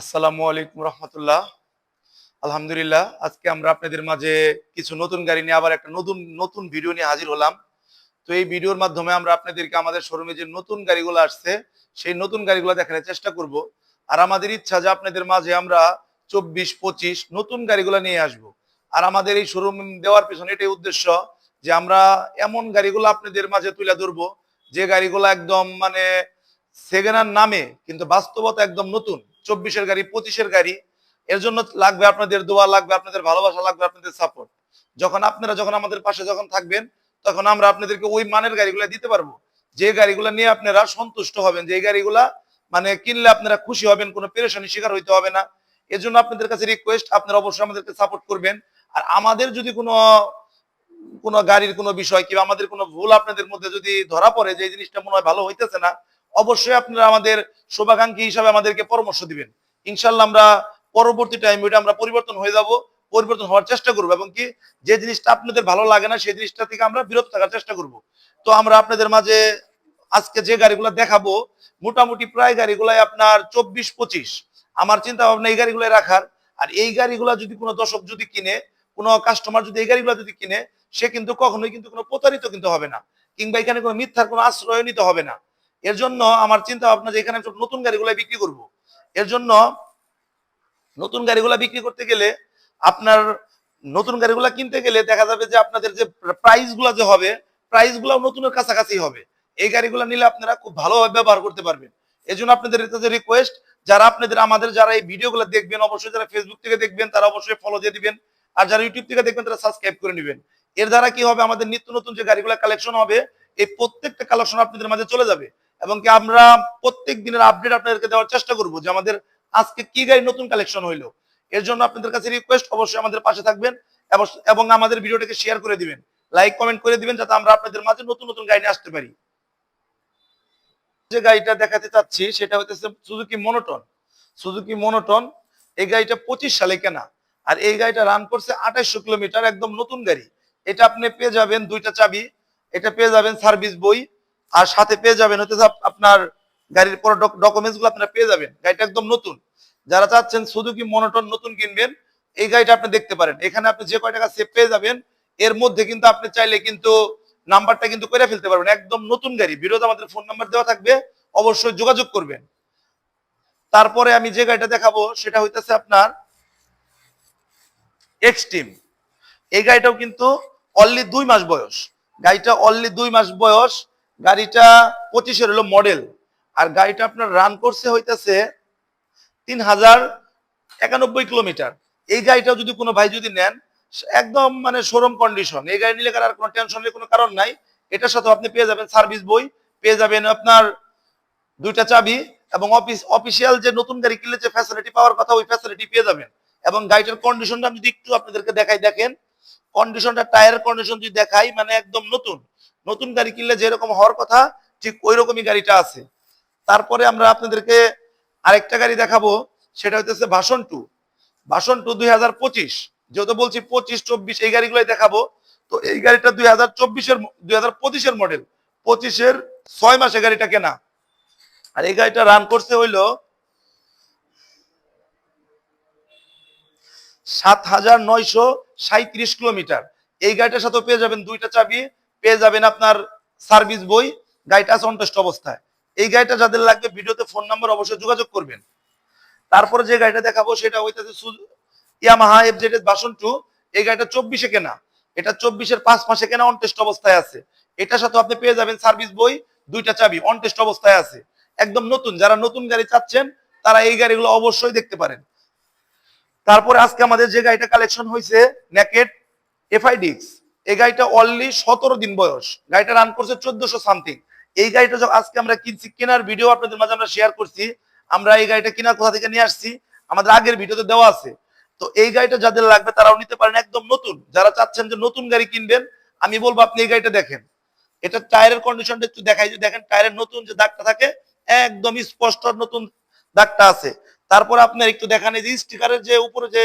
আসসালামু আলাইকুম রহমতুল্লাহ। আলহামদুলিল্লাহ, আজকে আমরা আপনাদের মাঝে কিছু নতুন গাড়ি নিয়ে আবার একটা নতুন নতুন ভিডিও নিয়ে হাজির হলাম। তো এই ভিডিওর মাধ্যমে আমরা আপনাদেরকে আমাদের শোরুমে যে নতুন গাড়িগুলো আসছে, সেই নতুন গাড়িগুলো দেখানোর চেষ্টা করব। আর আমাদের ইচ্ছা যে আপনাদের মাঝে আমরা চব্বিশ, পঁচিশ নতুন গাড়িগুলো নিয়ে আসব। আর আমাদের এই শোরুম দেওয়ার পেছনে এটাই উদ্দেশ্য যে আমরা এমন গাড়িগুলো আপনাদের মাঝে তুলে ধরবো, যে গাড়িগুলো একদম মানে সেকেন্ড নামে, কিন্তু বাস্তবতা একদম নতুন। চব্বিশের গাড়ি, পঁচিশের গাড়ি, এর জন্য লাগবে আপনাদের দোয়া, লাগবে আপনাদের ভালোবাসা, লাগবে আপনাদের সাপোর্ট যখন আপনারা যখন আমাদের পাশে যখন থাকবেন, তখন আমরা আপনাদেরকে ওই মানের গাড়িগুলো দিতে পারব। যে গাড়িগুলো নিয়ে আপনারা সন্তুষ্ট হবেন, যে গাড়িগুলা মানে কিনলে আপনারা খুশি হবেন, কোনো পেরেশানি শিকার হইতে হবে না। এর জন্য আপনাদের কাছে রিকোয়েস্ট আপনারা অবশ্যই আমাদেরকে সাপোর্ট করবেন। আর আমাদের যদি কোনো কোনো গাড়ির কোনো বিষয় কিংবা আমাদের কোনো ভুল আপনাদের মধ্যে যদি ধরা পড়ে, যে জিনিসটা মনে হয় ভালো হইতেছে না অবশ্যই আপনারা আমাদের শুভাকাঙ্ক্ষী হিসাবে আমাদেরকে পরামর্শ দিবেন। ইনশাল্লাহ আমরা পরবর্তী টাইম ওইটা আমরা পরিবর্তন হয়ে যাব, পরিবর্তন হওয়ার চেষ্টা করব এবং কি যে জিনিসটা আপনাদের ভালো লাগে না, সেই জিনিসটা থেকে আমরা বিরত থাকার চেষ্টা করব। তো আমরা আপনাদের মাঝে আজকে যে গাড়িগুলো দেখাবো, মোটামুটি প্রায় গাড়িগুলাই আপনার চব্বিশ পঁচিশ। আমার চিন্তা ভাবনা এই গাড়িগুলো রাখার, আর এই গাড়িগুলো যদি কোনো দর্শক যদি কিনে, কোনো কাস্টমার যদি এই গাড়িগুলো যদি কিনে, সে কিন্তু কখনোই কিন্তু কোনো প্রতারিত কিন্তু হবে না, কিংবা এখানে কোনো মিথ্যার কোনো আশ্রয় নিতে হবে না। এর জন্য আমার চিন্তা ভাবনা যে এখানে নতুন গাড়িগুলো বিক্রি করব। এর জন্য নতুন গাড়িগুলো বিক্রি করতে গেলে আপনার নতুন গাড়িগুলো কিনতে গেলে দেখা যাবে যে আপনাদের যে প্রাইসগুলো যে হবে প্রাইসগুলো নতুনের কাছাকাছি হবে। এই গাড়িগুলো নিলে আপনারা খুব ভালোভাবে ব্যবহার করতে পারবেন। এই জন্য আপনাদের কাছে রিকোয়েস্ট যারা আপনাদের, আমাদের যারা এই ভিডিওগুলো দেখবেন, অবশ্যই যারা ফেসবুক থেকে দেখবেন, তারা অবশ্যই ফলো দিয়ে দিবেন। আর যারা ইউটিউব থেকে দেখবেন, তারা সাবস্ক্রাইব করে নেবেন। এর দ্বারা কি হবে? আমাদের নিত্য নতুন যে গাড়িগুলো কালেকশন হবে, এই প্রত্যেকটা কালেকশন আপনাদের মাঝে চলে যাবে। এবং কি আমরা প্রত্যেক দিনের আপডেট আপনাদেরকে দেওয়ার চেষ্টা করব যে আমাদের আজকে কি গাড়ি নতুন কালেকশন হইল। এর জন্য আপনাদের কাছে রিকোয়েস্ট অবশ্যই আমাদের পাশে থাকবেন এবং- আমাদের ভিডিওটাকে শেয়ার করে দিবেন। লাইক কমেন্ট করে দিবেন যাতে আমরা আপনাদের মাঝে নতুন নতুন গাড়ি আসতে পারি। যে গাড়িটা দেখাতে চাচ্ছি সেটা হচ্ছে সুজুকি মনোটন সুজুকি মনোটন এই গাড়িটা পঁচিশ সালে কেনা। আর এই গাড়িটা রান করছে আঠাইশশো কিলোমিটার, একদম নতুন গাড়ি। এটা আপনি পেয়ে যাবেন দুইটা চাবি। এটা পেয়ে যাবেন সার্ভিস বই। আর সাথে পেয়ে যাবেন হতে আপ- আপনার গাড়ির পরে ডকুমেন্টসগুলো আপনারা পেয়ে যাবেন। গাড়িটা একদম নতুন। যারা চাচ্ছেন শুধু কি মনোটন নতুন কিনবেন, এই গাড়িটা আপনি দেখতে পারেন। এখানে আপনি যে কয় টাকা সেভ পেয়ে যাবেন, এর মধ্যে কিন্তু আপনি চাইলে কিন্তু নাম্বারটা কিন্তু করে ফেলতে পারবেন। একদম নতুন গাড়ি। বিরোধ আমাদের ফোন নাম্বার দেওয়া থাকবে। অবশ্যই যোগাযোগ করবেন। তারপরে আমি যে গাড়িটা দেখাবো, সেটা হইতেছে আপনার এক্সট্রিম এই গাড়িটাও কিন্তু অনলি দুই মাস বয়স। গাড়িটা অনলি দুই মাস বয়স। গাড়িটা পঁচিশের হলো মডেল আর গাড়িটা আপনার রান করছে হইতেছে তিন হাজার একানব্বই কিলোমিটার এই গাড়িটাও যদি কোনো ভাই যদি নেন, একদম মানে শোরুম কন্ডিশন এই গাড়ি নিলে আর কোনো টেনশনের কোনো কারণ নাই। এটার সাথে আপনি পেয়ে যাবেন সার্ভিস বই, পেয়ে যাবেন আপনার দুইটা চাবি এবং অফিস অফিসিয়াল যে নতুন গাড়ি কিনলে যে ফ্যাসিলিটি পাওয়ার কথা, ওই ফ্যাসিলিটি পেয়ে যাবেন। এবং গাড়িটার কন্ডিশনটা যদি একটু আপনাদেরকে দেখাই দেখেন কন্ডিশনটা টায়ার কন্ডিশন যদি দেখাই মানে একদম নতুন। নতুন গাড়ি কিনলে যেরকম হওয়ার কথা, ঠিক ওই রকমই গাড়িটা আছে। তারপরে আমরা আপনাদেরকে আরেকটা গাড়ি দেখাবো, সেটা হইতেছে ভাষণ টু। ভাষণ টু দুই হাজার পঁচিশ। যেহেতু বলছি পঁচিশ, চব্বিশ, এই গাড়িগুলোই দেখাবো। তো এই গাড়িটা দুই হাজার চব্বিশের, দুই হাজার পঁচিশের মডেল। পঁচিশের ছয় মাসে গাড়িটা কেনা। আর এই গাড়িটা রান করছে হইল সাত হাজার নয়শো সাঁত্রিশ কিলোমিটার। এই গাড়িটার সাথে পেয়ে যাবেন দুইটা চাবি। পেয়ে যাবেন আপনার সার্ভিস বই, গাড়িটা আছে অন্টেস্ট অবস্থায়। এই গাড়িটা যাদের লাগবে ভিডিওতে ফোন নাম্বার অবশ্যই যোগাযোগ করবেন। তারপরে যে গাড়িটা দেখাবো সেটা হইতেছে Yamaha F Z version two এই গাড়িটা চব্বিশে কেনা। এটা চব্বিশের পাঁচ মাসে কেনা অনটেস্ট অবস্থায় আছে। এটার সাথে আপনি পেয়ে যাবেন সার্ভিস বই, দুইটা চাবি, অনটেস্ট অবস্থায় আছে। একদম নতুন, যারা নতুন গাড়ি চাচ্ছেন, তারা এই গাড়িগুলো অবশ্যই দেখতে পারেন। তারপরে আজকে আমাদের যে গাড়িটা কালেকশন হয়েছে নেকেট এফআইডিক্স এই গাড়িটা অনলি সতেরো দিন বয়স। গাড়িটা রান করছে চোদ্দশো সামথিং এই গাড়িটা যখন আজকে আমরা কিনছি, কেনার ভিডিও আপনাদের মাঝে আমরা শেয়ার করছি, আমরা এই গাড়িটা কেনার কোথা থেকে নিয়ে আসছি, আমাদের আগের ভিডিওতে দেওয়া আছে। তো এই গাড়িটা যাদের লাগবে তারাও নিতে পারেন একদম নতুন। যারা চাচ্ছেন যে নতুন গাড়ি কিনবেন, আমি বলব আপনি এই গাড়িটা দেখেন। এটা টায়ারের কন্ডিশনটা একটু দেখাই, যে দেখেন টায়ারের নতুন যে দাগটা থাকে, একদম স্পষ্ট নতুন দাগটা আছে। তারপর আপনার একটু দেখান, এই যে স্টিকারের যে উপরে যে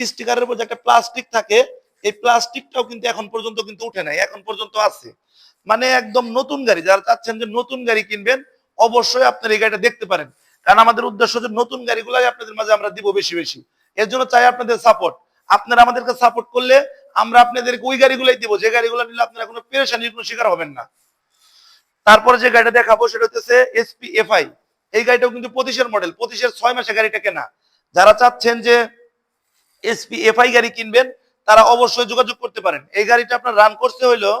স্টিকারের উপর যে একটা প্লাস্টিক থাকে এই প্লাস্টিকটাও কিন্তু এখন পর্যন্ত কিন্তু উঠে নাই, এখন পর্যন্ত আছে। মানে একদম নতুন গাড়ি, যারা চাচ্ছেন যে নতুন গাড়ি কিনবেন, অবশ্যই আপনার এই গাড়িটা দেখতে পারেন। কারণ আমাদের উদ্দেশ্য যে নতুন গাড়িগুলাই আপনাদের মাঝে আমরা দিব বেশি বেশি। এর জন্য চাই আপনাদের সাপোর্ট আপনারা আমাদেরকে সাপোর্ট করলে আমরা আপনাদেরকে ওই গাড়িগুলাই দিব, যে গাড়িগুলো নিলে আপনারা কোনো পেরেশানির কোনো শিকার হবেন না। তারপরে যে গাড়িটা দেখাবো সেটা হচ্ছে এসপি এফআই এই গাড়িটাও কিন্তু পঁচিশের মডেল পঁচিশের ছয় মাসে গাড়িটা কেনা। যারা চাচ্ছেন যে এসপি এফআই গাড়ি কিনবেন তারা অবশ্যই যোগাযোগ করতে পারেন। এই গাড়িটা আপনার রান করতে হইল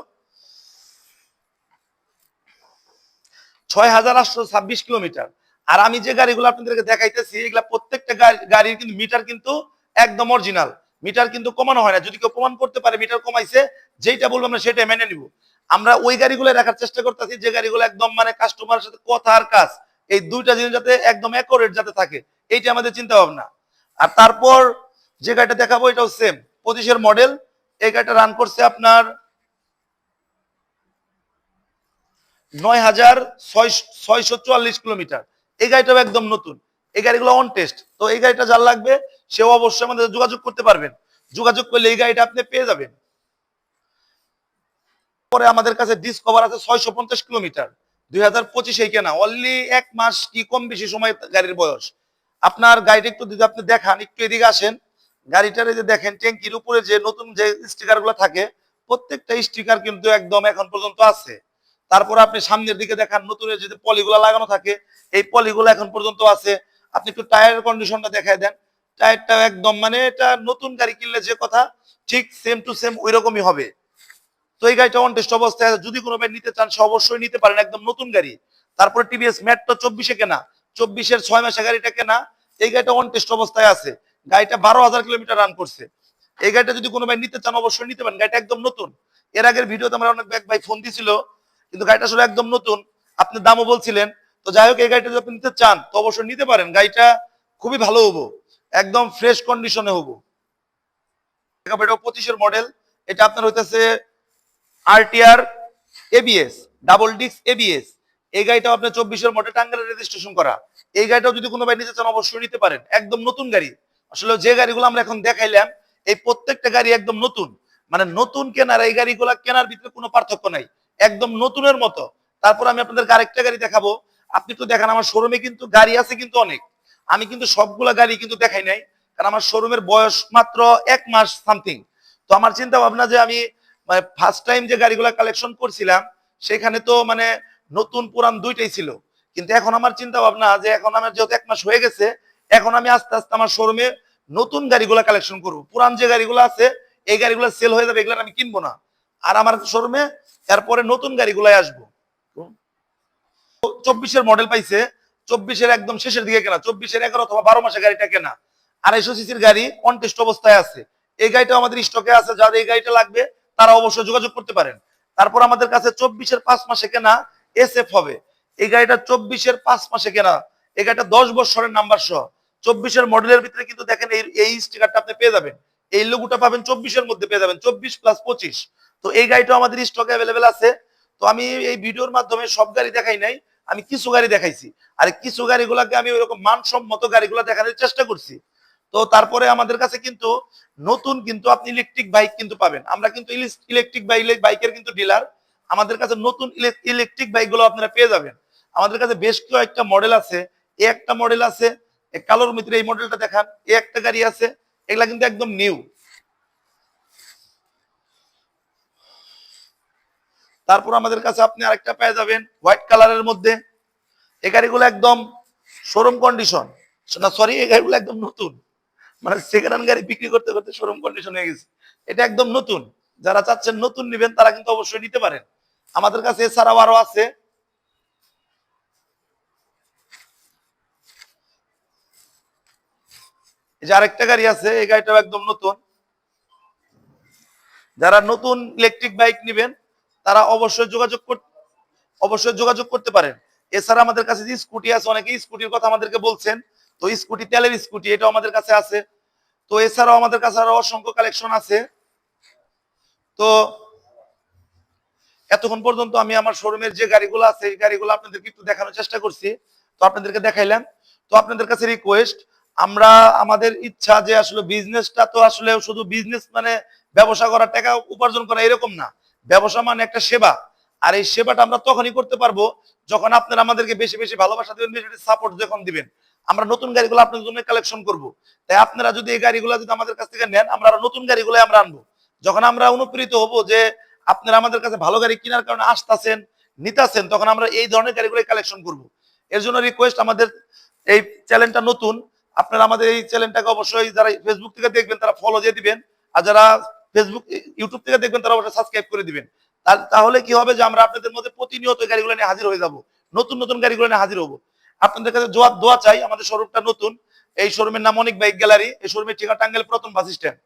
ছয় হাজার আটশো ছাব্বিশ কিলোমিটার। আর আমি যে গাড়িগুলো আপনাদেরকে দেখাইতেছি, এগুলা প্রত্যেকটা গাড়ি- গাড়ির কিন্তু মিটার কিন্তু একদম অরিজিনাল মিটার কিন্তু কমানো হয় না। যদি কেউ প্রমাণ করতে পারে মিটার কমাইছে যেটা বলব আমরা সেটাই মেনে নিব। আমরা ওই গাড়িগুলো রাখার চেষ্টা করতেছি, যে গাড়িগুলো একদম মানে কাস্টমারের সাথে কথা আর কাজ। এই দুইটা জিনিস যাতে একদম অ্যাকোরেট যাতে থাকে, এইটা আমাদের চিন্তা ভাবনা আর তারপর যে গাড়িটা দেখাবো, এটাও সেম পঁচিশের মডেল এই গাড়িটা রান করছে আপনার নয় হাজার ছয়শো চুয়াল্লিশ কিলোমিটার। এই গাড়িটাও একদম নতুন। এই গাড়িগুলো অন টেস্ট তো এই গাড়িটা যার লাগবে, সেও অবশ্যই আমাদের যোগাযোগ করতে পারবেন। যোগাযোগ করলে এই গাড়িটা আপনি পেয়ে যাবেন। পরে আমাদের কাছে ডিসকভার আছে ছয়শো পঞ্চাশ কিলোমিটার। দুই হাজার পঁচিশে কেনা। অনলি এক মাস কি কম বেশি সময় গাড়ির বয়স। আপনার গাড়িটা একটু যদি আপনি দেখান, একটু এদিকে আসেন। গাড়িটার যে দেখেন, ট্যাঙ্কির উপরে যে নতুন যে স্টিকারগুলো থাকে, প্রত্যেকটা স্টিকার কিন্তু একদম এখন পর্যন্ত আছে। তারপর আপনি সামনের দিকে দেখান, নতুন যে পলিগুলো লাগানো থাকে, এই পলিগুলো এখন পর্যন্ত আছে। আপনি একটু টায়ারের কন্ডিশনটা দেখায় দেন। টায়ারটা একদম মানে এটা নতুন গাড়ি কিনলে যে কথা, ঠিক সেম টু সেম ওই রকমই হবে। তো এই গাড়িটা অন টেস্ট অবস্থায় যদি কোনো ভাই নিতে চান, সে অবশ্যই নিতে পারেন একদম নতুন গাড়ি। তারপরে টিভিএস মেট্রো চব্বিশে কেনা। চব্বিশের ছয় মাসে গাড়িটা কেনা। এই গাড়িটা অন টেস্ট অবস্থায় আছে। গাড়িটা বারো হাজার কিলোমিটার রান করছে। এই গাড়িটা যদি কোনো ভাই নিতে চান, অবশ্যই নিতে পারেন। গাড়িটা একদম নতুন। এর আগের ভিডিওতে আমরা অনেক ব্যাগ ভাই ফোন দিছিল, কিন্তু গাড়িটা আসলে একদম নতুন। আপনি দামও বলছিলেন। তো যাই হোক, এই গাড়িটা যদি আপনি নিতে চান, তো অবশ্যই নিতে পারেন। গাড়িটা খুবই ভালো হব। একদম ফ্রেশ কন্ডিশনে হব। এটা পঁচিশের মডেল এটা আপনার হইতেছে RTR ABS double disc ABS এই গাড়িটাও আপনার চব্বিশের মডেল টাঙ্গাইলের রেজিস্ট্রেশন করা। এই গাড়িটাও যদি কোনো ভাই নিতে চান, অবশ্যই নিতে পারেন। একদম নতুন গাড়ি। আসলে যে গাড়িগুলো আমরা এখন দেখাইলাম, এই প্রত্যেকটা গাড়ি একদম নতুন। মানে নতুন কেনার এই গাড়িগুলো কেনার ভিতরে কোনো পার্থক্য নাই। একদম নতুনের মতো। তারপর আমি আপনাদেরকে আরেকটা গাড়ি দেখাবো। আপনি তো দেখেন, আমার শোরুমে কিন্তু গাড়ি আছে কিন্তু অনেক। আমি কিন্তু সবগুলা গাড়ি কিন্তু দেখাই নাই, কারণ আমার শোরুমের বয়স মাত্র এক মাস সামথিং তো আমার চিন্তা ভাবনা যে আমি মানে ফার্স্ট টাইম যে গাড়িগুলো কালেকশন করছিলাম, সেখানে তো মানে নতুন পুরান দুইটাই ছিল। কিন্তু এখন আমার চিন্তা ভাবনা যে এখন আমার যেহেতু এক মাস হয়ে গেছে এখন আমি আস্তে আস্তে আমার শোরুমে নতুন গাড়িগুলো কালেকশন করব। পুরান যে গাড়িগুলো আছে, এই গাড়িগুলো সেল হয়ে যাবে, এগুলো আমি কিনবো না। আর আমার শোরুমে এরপরে নতুন গাড়িগুলাই আসব। চব্বিশের মডেল পাইছে, চব্বিশের একদম শেষের দিকে কেনা, চব্বিশের এগারো অথবা বারো মাসে গাড়িটা কেনা। আড়াইশো সিসির গাড়ি অনটেস্ট অবস্থায় আছে। এই গাড়িটা আমাদের স্টকে আছে যাদের এই গাড়িটা লাগবে, তারা অবশ্যই যোগাযোগ করতে পারেন। তারপর আমাদের কাছে চব্বিশের পাঁচ মাসে কেনা এস হবে। এই গাড়িটা চব্বিশের পাঁচ মাসে কেনা। এই গাড়িটা দশ বছরের নাম্বার সহ। চব্বিশের মডেলের ভিতরে কিন্তু দেখেন এই এই স্টিকারটা আপনি পেয়ে যাবেন। এই লোগোটা পাবেন চব্বিশের মধ্যে পেয়ে যাবেন, চব্বিশ প্লাস পঁচিশ। তো এই গাড়িটা আমাদের স্টকে অ্যাভেলেবেল আছে। তো আমি এই ভিডিওর মাধ্যমে সব গাড়ি দেখাই নাই, আমি কিছু গাড়ি দেখাইছি। আর কিছু গাড়িগুলোকে আমি ওইরকম মানসম্মত গাড়িগুলো দেখানোর চেষ্টা করছি। তো তারপরে আমাদের কাছে কিন্তু নতুন কিন্তু আপনি ইলেকট্রিক বাইক কিন্তু পাবেন। আমরা কিন্তু ইলেকট্রিক বাইক বাইকের কিন্তু ডিলার আমাদের কাছে নতুন ইলেকট্রিক বাইকগুলো আপনারা পেয়ে যাবেন। আমাদের কাছে বেশ কয়েকটা মডেল আছে। একটা মডেল আছে কালোর মিত্র এই মডেলটা দেখান। এ একটা গাড়ি আছে, এগুলা কিন্তু একদম নিউ তারপর আমাদের কাছে আপনি আরেকটা পেয়ে যাবেন হোয়াইট কালারের মধ্যে। এই গাড়িগুলো একদম শোরুম কন্ডিশন না সরি এই গাড়িগুলো একদম নতুন। মানে সেকেন্ড হ্যান্ড গাড়ি বিক্রি করতে করতে শোরুম কন্ডিশন হয়ে গেছে। এটা একদম নতুন। যারা চাচ্ছেন নতুন নেবেন, তারা কিন্তু অবশ্যই নিতে পারেন। আমাদের কাছে এছাড়াও আরও আছে। এই যে আরেকটা গাড়ি আছে, এই গাড়িটাও একদম নতুন। যারা নতুন ইলেকট্রিক বাইক নেবেন, তারা অবশ্যই যোগাযোগ অবশ্যই যোগাযোগ করতে পারেন। এছাড়া আমাদের কাছে যে স্কুটি আছে অনেকে স্কুটির কথা আমাদেরকে বলছেন। তো স্কুটি তেলের স্কুটি এটাও আমাদের কাছে আছে। তো এছাড়াও আমাদের কাছে আরও অসংখ্য কালেকশন আছে। তো এতক্ষণ পর্যন্ত আমি আমার শোরুমের যে গাড়িগুলো আছে, এই গাড়িগুলো আপনাদেরকে একটু দেখানোর চেষ্টা করছি। তো আপনাদেরকে দেখাইলাম। তো আপনাদের কাছে রিকোয়েস্ট আমরা আমাদের ইচ্ছা যে আসলে বিজনেসটা তো আসলে শুধু বিজনেস মানে ব্যবসা করা টাকা উপার্জন করা এরকম না। ব্যবসা মানে একটা সেবা। আর এই সেবাটা আমরা তখনই করতে পারব যখন আপনারা আমাদেরকে বেশি বেশি ভালোবাসা দিবেন, বেশি সাপোর্ট যখন দিবেন। আমরা নতুন গাড়িগুলো আপনাদের জন্য কালেকশন করব। তাই আপনারা যদি এই গাড়িগুলো যদি আমাদের কাছ থেকে নেন, আমরা নতুন গাড়িগুলো আমরা আনব। যখন আমরা অনুপ্রেরিত হব যে আপনারা আমাদের কাছে ভালো গাড়ি কেনার কারণে আসতেছেন, নিতেছেন, তখন আমরা এই ধরনের গাড়িগুলো কালেকশন করব। এর জন্য রিকোয়েস্ট আমাদের এই চ্যানেলটা নতুন। আপনারা আমাদের এই চ্যানেলটাকে অবশ্যই যারা ফেসবুক থেকে দেখবেন, তারা ফলো দিয়ে দিবেন। আর যারা ফেসবুক ইউটিউব থেকে দেখবেন, তারা অবশ্যই সাবস্ক্রাইব করে দিবেন। তাহলে কি হবে যে আমরা আপনাদের মধ্যে প্রতিনিয়ত গাড়িগুলো নিয়ে হাজির হয়ে যাব। নতুন নতুন গাড়িগুলো নিয়ে হাজির হব। আপনাদের কাছে জোয়া দোয়া চাই, আমাদের শোরুমটা নতুন। এই শোরুমের নাম অনেক বাইক গ্যালারি। এই শোরুমের ঠিকানা টাঙ্গাইল প্রথম বাস স্ট্যান্ড।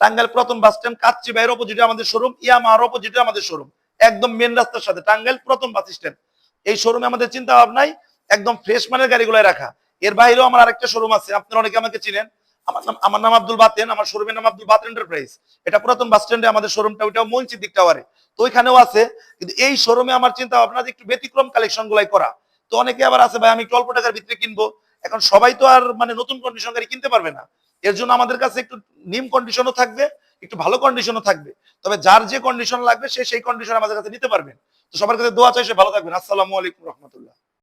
টাঙ্গাইল প্রথম বাস স্ট্যান্ড কাচ্চি বাইয়ের অপোজিটে আমাদের শোরুম ইয়ামার অপোজিটে আমাদের শোরুম একদম মেন রাস্তার সাথে, টাঙ্গাইল প্রথম বাস স্ট্যান্ড। এই শোরুমে আমাদের চিন্তা ভাবনাই একদম ফ্রেশ মানের গাড়িগুলো রাখা। এর বাইরেও আমার আরেকটা শোরুম আছে, আপনারা অনেকে আমাকে চিনেন। আমার নাম আমার নাম আব্দুল বাতেন, আমার শোরুমের নাম আব্দুল বাতেন এন্টারপ্রাইজ এটা পুরাতন বাস স্ট্যান্ডে আমাদের শোরুমটা ওইটাও মঞ্চির দিক টাওয়ারে তো ওইখানেও আছে, কিন্তু এই শোরুমে আমার চিন্তা ভাবনা যে একটু ব্যতিক্রম কালেকশন গুলাই করা। তো অনেকে আবার আছে, ভাই, আমি একটু অল্প টাকার ভিতরে কিনবো। এখন সবাই তো আর মানে নতুন কন্ডিশন গাড়ি কিনতে পারবে না। এর জন্য আমাদের কাছে একটু নিম কন্ডিশনও থাকবে, একটু ভালো কন্ডিশনও থাকবে। তবে যার যে কন্ডিশন লাগবে, সে সেই কন্ডিশন আমাদের কাছে নিতে পারবেন তো সবার কাছে দোয়া চাই, সে ভালো থাকবেন। আসসালামু আলাইকুম রহমতুল্লাহ।